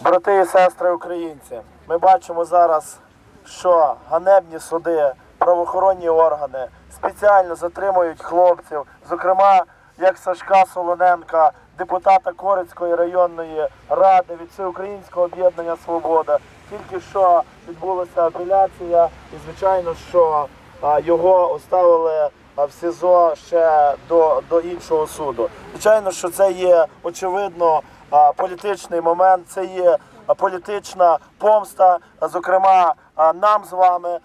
Брати і сестри українці, ми бачимо зараз, що ганебні суди, правоохоронні органи спеціально затримують хлопців, зокрема, як Сашка Солоненка, депутата Корицької районної ради від Всеукраїнського об'єднання Свобода. Тільки що відбулася апеляція, і звичайно, що його оставили в СІЗО ще до, до іншого суду. Звичайно, що це є очевидно політичний момент, це є політична помста, зокрема нам з вами.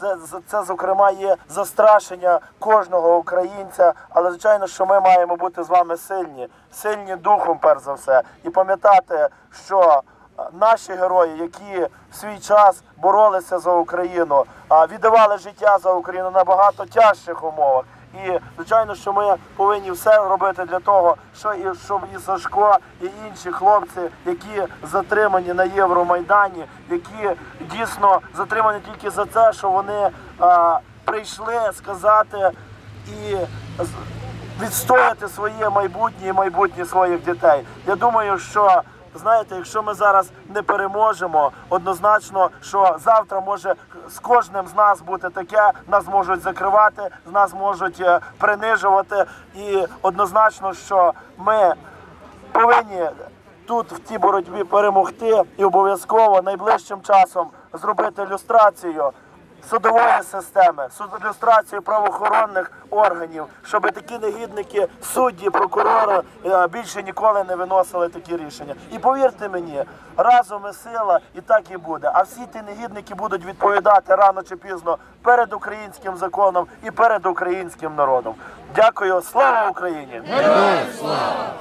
Це, це зокрема є застрашення кожного українця. Але звичайно, що ми маємо бути з вами сильні, сильні духом, перш за все, і пам'ятати, що наші герої, які в свій час боролися за Україну, віддавали життя за Україну на багато тяжчих умовах. І звичайно, що ми повинні все робити для того, що і щоб і Сашко, і інші хлопці, які затримані на Євромайдані, які дійсно затримані тільки за це, що вони а, прийшли сказати і відстояти своє майбутнє і майбутнє своїх дітей. Я думаю, що знаєте, якщо ми зараз не переможемо, однозначно, що завтра може з кожним з нас бути таке, нас можуть закривати, нас можуть е, принижувати, і однозначно, що ми повинні тут в цій боротьбі перемогти і обов'язково найближчим часом зробити люстрацію судової системи, суд- люстрацію правоохоронних органів, щоб такі негідники, судді, прокурори е, більше ніколи не виносили такі рішення. І повірте мені, разом і сила, і так і буде. А всі ті негідники будуть відповідати рано чи пізно перед українським законом і перед українським народом. Дякую, слава Україні! Героям слава!